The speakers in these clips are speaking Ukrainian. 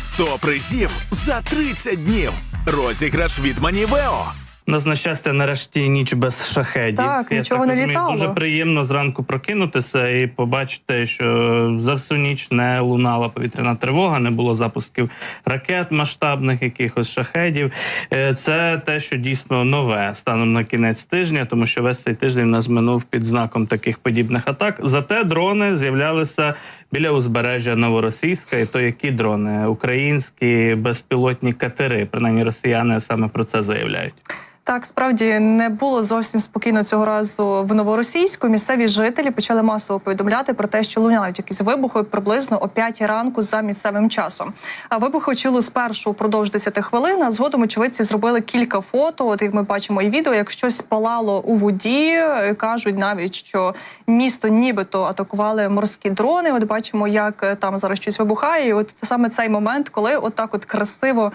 100 призів за 30 днів. Розіграш від Манівео. Нас, на щастя, нарешті ніч без шахедів. Так, нічого не розумію, літало. Дуже приємно зранку прокинутися і побачити, що за всю ніч не лунала повітряна тривога, не було запусків ракет масштабних, якихось шахедів. Е, Це те, що дійсно нове станом на кінець тижня, тому що весь цей тиждень нас минув під знаком таких подібних атак. Зате дрони з'являлися біля узбережжя Новоросійська. І то які дрони? Українські безпілотні катери. Принаймні росіяни саме про це заявляють. Так, справді не було зовсім спокійно цього разу в новоросійську. Місцеві жителі почали масово повідомляти про те, що лунають якісь вибухи приблизно о 5 ранку за місцевим часом. А вибухи чули спершу впродовж 10 хвилин. А згодом очевидці зробили кілька фото. От як ми бачимо і відео, як щось палало у воді. е, кажуть навіть, що місто нібито атакували морські дрони. От бачимо, як е, там зараз щось вибухає. І от це саме цей момент, коли отак от красиво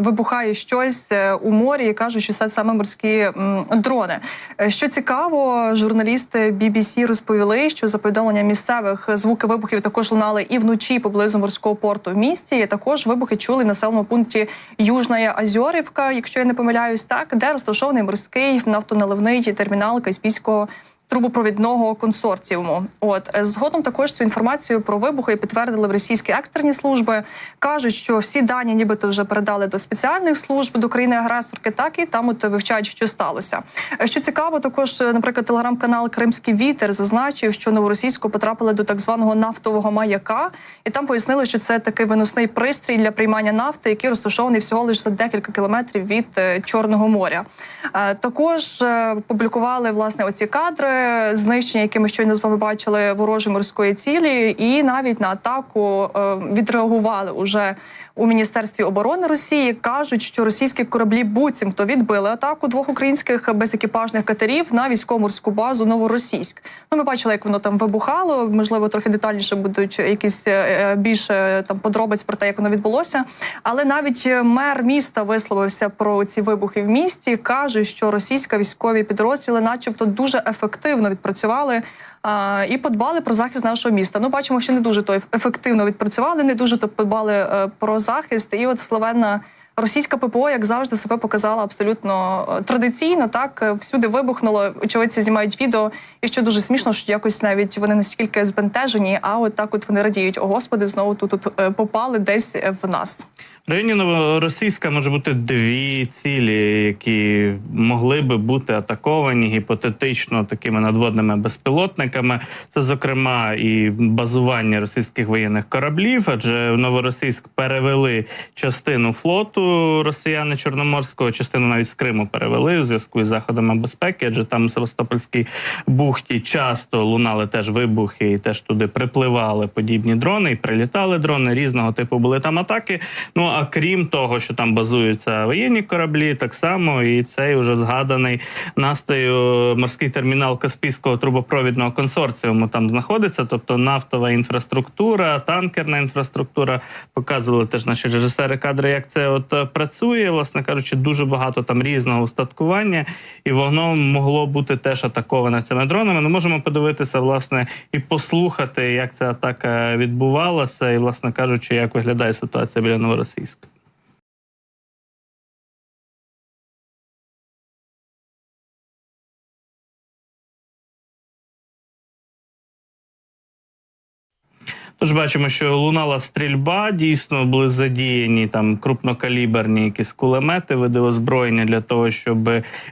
вибухає щось е, у морі і кажуть, що це саме морські дрони. Е, Що цікаво, журналісти BBC розповіли, що за повідомленням місцевих звуки вибухів також лунали і вночі поблизу морського порту в місті. І також вибухи чули в населеному пункті Южна Азьорівка, якщо я не помиляюсь, так де розташований морський нафтоналивний термінал Каспійського трубопровідного консорціуму. От е, згодом також цю інформацію про вибухи підтвердили в російські екстрені служби. кажуть, що всі дані, нібито вже передали до спеціальних служб до країни агресорки, так і там от вивчають, що сталося. Е, Що цікаво, також, е, наприклад, телеграм-канал Кримський вітер зазначив, що новоросійську потрапили до так званого нафтового маяка, і там пояснили, що це такий виносний пристрій для приймання нафти, який розташований всього лише за декілька кілометрів від Чорного моря. Також публікували власне оці кадри знищення, яке ми щойно з вами бачили ворожої морської цілі, і навіть на атаку е, відреагували уже у міністерстві оборони Росії. кажуть, що російські кораблі буцімто відбили атаку двох українських безекіпажних катерів на військово-морську базу Новоросійськ. Ну, ми бачили, як воно там вибухало. Можливо, трохи детальніше будуть якісь е, більше там подробиць про те, як воно відбулося. Але навіть е, мер міста висловився про ці вибухи в місті. каже, що російська військові підрозділи, начебто, дуже ефективно відпрацювали. І подбали про захист нашого міста. Ну, бачимо, що не дуже то ефективно відпрацювали, не дуже то подбали е, про захист. І от словенна російська ППО, як завжди, себе показала абсолютно е, традиційно. Так е, всюди вибухнуло. Очевидці знімають відео, і що дуже смішно, що якось навіть вони настільки збентежені. А от так, от вони радіють. О, господи, знову тут, е, попали десь в нас. В районі Новоросійська може бути дві цілі, які могли би бути атаковані гіпотетично такими надводними безпілотниками. Це, зокрема, і базування російських воєнних кораблів, адже в Новоросійськ перевели частину флоту росіяни Чорноморського, частину навіть з Криму перевели у зв'язку із заходами безпеки, адже там в Севастопольській бухті часто лунали теж вибухи, і теж туди припливали подібні дрони, і прилітали дрони різного типу були там атаки. Ну а крім того, що там базуються воєнні кораблі, так само і цей уже згаданий Настею морський термінал Каспійського трубопровідного консорціуму там знаходиться, тобто нафтова інфраструктура, танкерна інфраструктура. Показували теж наші режисери кадри, як це от е, працює. Власне кажучи, дуже багато там різного устаткування, і воно могло бути теж атаковане цими дронами. Ми можемо подивитися, власне, і послухати, як ця атака відбувалася, і, власне кажучи, як виглядає ситуація біля Новоросійська. Тож бачимо, що лунала стрільба, дійсно були задіяні там крупнокаліберні якісь кулемети, види озброєння для того, щоб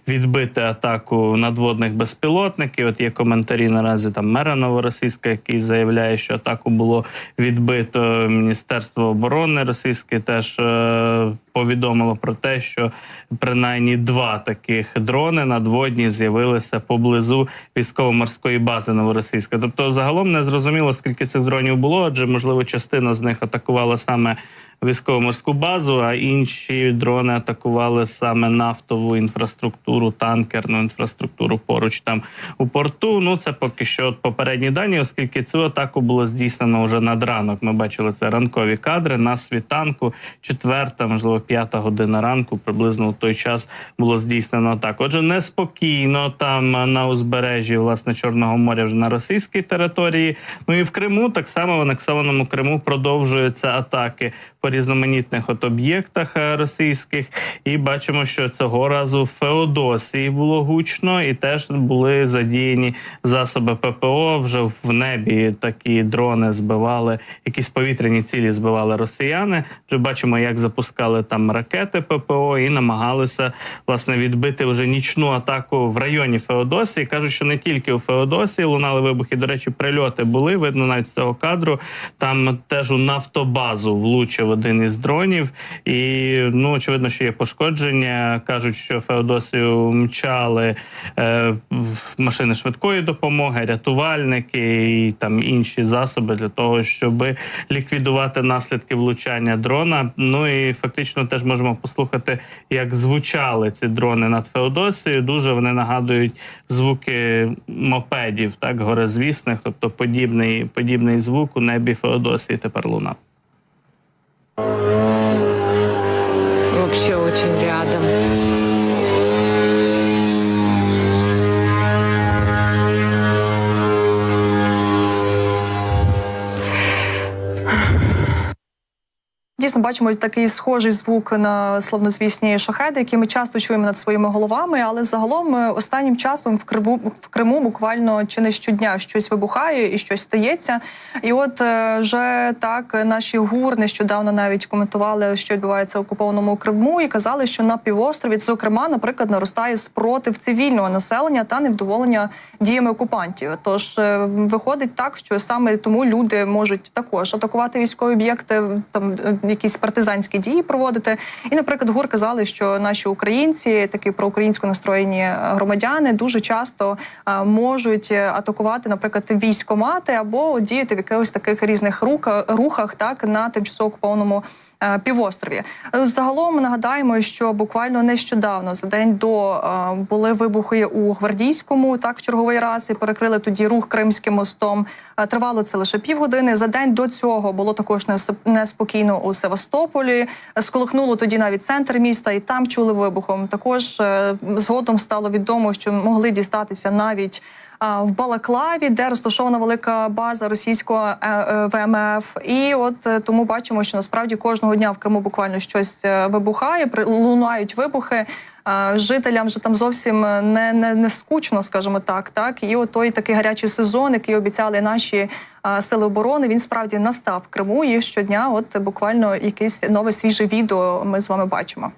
відбити атаку надводних безпілотників. От є коментарі наразі там мера Новоросійська, який заявляє, що атаку було відбито. Міністерство оборони російське теж е, повідомило про те, що принаймні два таких дрони надводні з'явилися поблизу військово-морської бази Новоросійська. Тобто, загалом не зрозуміло, скільки цих дронів було, адже можливо частина з них атакувала саме військово-морську базу, а інші дрони атакували саме нафтову інфраструктуру, танкерну інфраструктуру поруч там у порту. Ну це поки що попередні дані, оскільки цю атаку було здійснено вже над ранок. Ми бачили це ранкові кадри на світанку, четверта, можливо, п'ята година ранку. Приблизно у той час було здійснено атаку. Отже, неспокійно там на узбережжі власне Чорного моря вже на російській території. Ну і в Криму так само в анексованому Криму продовжуються атаки по різноманітних от об'єктах е, російських. І бачимо, що цього разу в Феодосії було гучно, і теж були задіяні засоби ППО. Вже в небі такі дрони збивали, якісь повітряні цілі збивали росіяни. Вже бачимо, як запускали там ракети ППО і намагалися власне відбити вже нічну атаку в районі Феодосії. кажуть, що не тільки у Феодосії лунали вибухи. До речі, прильоти були. Видно навіть з цього кадру. Там теж у нафтобазу влучив один із дронів, і ну очевидно, що є пошкодження. кажуть, що Феодосію мчали е, машини швидкої допомоги, рятувальники і там інші засоби для того, щоб ліквідувати наслідки влучання дрона. Ну і фактично теж можемо послухати, як звучали ці дрони над Феодосією. Дуже вони нагадують звуки мопедів, так горезвісних, тобто подібний, подібний звук у небі Феодосії тепер лунав. Вообще очень рядом. Бачимо такий схожий звук на славнозвісні шахеди, які ми часто чуємо над своїми головами. Але загалом е, останнім часом в Криму в Криму буквально чи не щодня щось вибухає і щось стається. І от е, вже так наші гур нещодавно навіть коментували, що відбувається в окупованому Криму, і казали, що на півострові, зокрема, наприклад, наростає спротив цивільного населення та невдоволення діями окупантів. Тож е, виходить так, що саме тому люди можуть також атакувати військові об'єкти, там якісь партизанські дії проводити. І, наприклад, ГУР казали, що наші українці, такі проукраїнсько настроєні громадяни, дуже часто е, можуть атакувати, наприклад, військомати або діяти в якихось таких різних руках, рухах, так на тимчасово окупованому. Е, Півострові Е, загалом нагадаємо, що буквально нещодавно за день до е, були вибухи у гвардійському, так в черговий раз і перекрили тоді рух Кримським мостом. Тривало це лише півгодини. За день до цього було також нес- неспокійно у Севастополі. Сколихнуло тоді навіть центр міста, і там чули вибухом. Також згодом стало відомо, що могли дістатися навіть. В Балаклаві, де розташована велика база російського е, е, ВМФ, і от е, тому бачимо, що насправді кожного дня в Криму буквально щось вибухає, лунають вибухи. Жителям вже там зовсім не, не, не скучно, скажімо так. Так і от той такий гарячий сезон, який обіцяли наші а, сили оборони, він справді настав в Криму. І щодня, от буквально якесь нове свіже відео ми з вами бачимо.